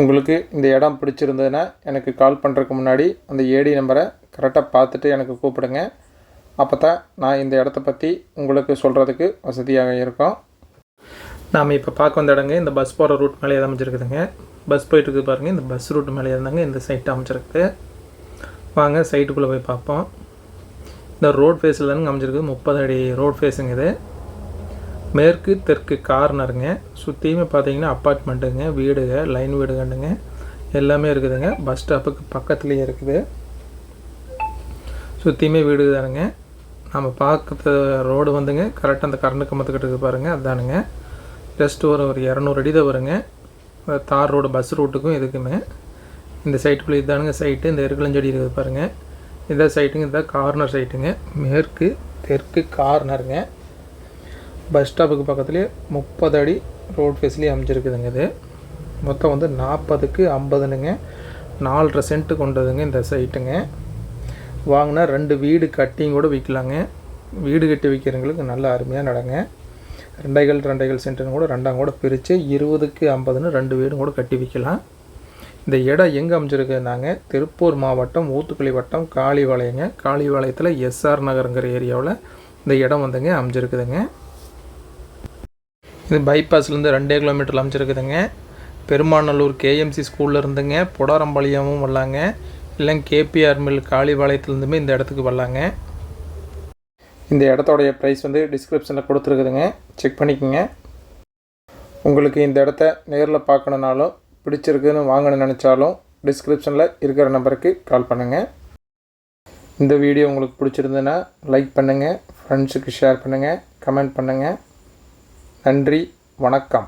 உங்களுக்கு இந்த இடம் பிடிச்சிருந்ததுன்னா எனக்கு கால் பண்ணுறதுக்கு முன்னாடி அந்த ஏடி நம்பரை கரெக்டாக பார்த்துட்டு எனக்கு கூப்பிடுங்க. அப்போ தான் நான் இந்த இடத்த பற்றி உங்களுக்கு சொல்கிறதுக்கு வசதியாக இருக்கும். நாம் இப்போ பார்க்க வந்த இடங்க இந்த பஸ் போகிற ரூட் மேலே அமைச்சிருக்குதுங்க பஸ் போயிட்டு இருக்குது பாருங்கள் இந்த பஸ் ரூட் மேலே இருந்தாங்க இந்த சைட் அமைச்சிருக்கு வாங்க சைட்டுக்குள்ளே போய் பார்ப்போம். இந்த ரோட் ஃபேஸில் தானுங்க அமைஞ்சிருக்கு. முப்பது அடி ரோட் ஃபேஸுங்க இது. மேற்கு தெற்கு கார்னருங்க. சுற்றியுமே பார்த்தீங்கன்னா அப்பார்ட்மெண்ட்டுங்க வீடுங்க லைன் வீடுகண்டுங்க எல்லாமே இருக்குதுங்க. பஸ் ஸ்டாப்புக்கு பக்கத்துலேயே இருக்குது. சுற்றியுமே வீடு தானுங்க. நம்ம பார்க்குற ரோடு வந்துங்க. கரெக்டாக அந்த கரண்ட் கம்பத்துக்கிட்ட இருக்கு பாருங்கள் அதானுங்க. ஜஸ்ட் ஒரு ஒரு இரநூறு அடி தான் வருங்க. தார் ரோடு பஸ் ரூட்டுக்கும் இதுக்குமே இந்த சைட்டுக்குள்ளே இதானுங்க சைட்டு. இந்த எருக்கலஞ்செடி இருக்குது பாருங்கள் இதான் சைட்டுங்க இதான் கார்னர் சைட்டுங்க. மேற்கு தெற்கு கார்னருங்க. பஸ் ஸ்டாப்புக்கு பக்கத்துலேயே முப்பது அடி ரோட் ஃபேஸ்லேயே அமைஞ்சிருக்குதுங்க இது. மொத்தம் வந்து நாற்பதுக்கு ஐம்பதுனுங்க. நாலரை சென்ட்டு கொண்டதுங்க இந்த சைட்டுங்க. வாங்கினா ரெண்டு வீடு கட்டியும் கூட விற்கலாங்க வீடு கட்டி விற்கிறவங்களுக்கு நல்ல அருமையாக நடங்க. ரெண்டைகள் ரெண்டைகள் சென்ட்டுன்னு கூட ரெண்டாம் கூட பிரித்து இருபதுக்கு ஐம்பதுன்னு ரெண்டு வீடும் கூட கட்டி விற்கலாம் இந்த இடம் எங்கே அமைஞ்சிருக்குனாங்க? திருப்பூர் மாவட்டம் ஊத்துக்குளி வட்டம் காளிவாளையங்க. காளிவாளையத்தில் எஸ்ஆர் நகருங்கிற ஏரியாவில் இந்த இடம் வந்துங்க அமைஞ்சிருக்குதுங்க. இது பைபாஸ்லேருந்து ரெண்டே கிலோமீட்டரில் அமைச்சிருக்குதுங்க பெருமாநல்லூர் கேஎம்சி ஸ்கூலில் இருந்துங்க. புடாரம்பாளையமும் வரலாங்க. இல்லை கேபிஆர் மில் காளிபாளையத்துலேருந்துமே இந்த இடத்துக்கு வரலாங்க. இந்த இடத்தோடைய ப்ரைஸ் வந்து டிஸ்கிரிப்ஷனில் கொடுத்துருக்குதுங்க. செக் பண்ணிக்கோங்க. உங்களுக்கு இந்த இடத்த நேரில் பார்க்கணுனாலும் பிடிச்சிருக்குன்னு வாங்கணும்னு நினச்சாலும் டிஸ்கிரிப்ஷனில் இருக்கிற நம்பருக்கு கால் பண்ணுங்கள் இந்த வீடியோ உங்களுக்கு பிடிச்சிருந்துன்னா லைக் பண்ணுங்கள் ஃப்ரெண்ட்ஸுக்கு ஷேர் பண்ணுங்கள் கமெண்ட் பண்ணுங்கள் நன்றி வணக்கம்.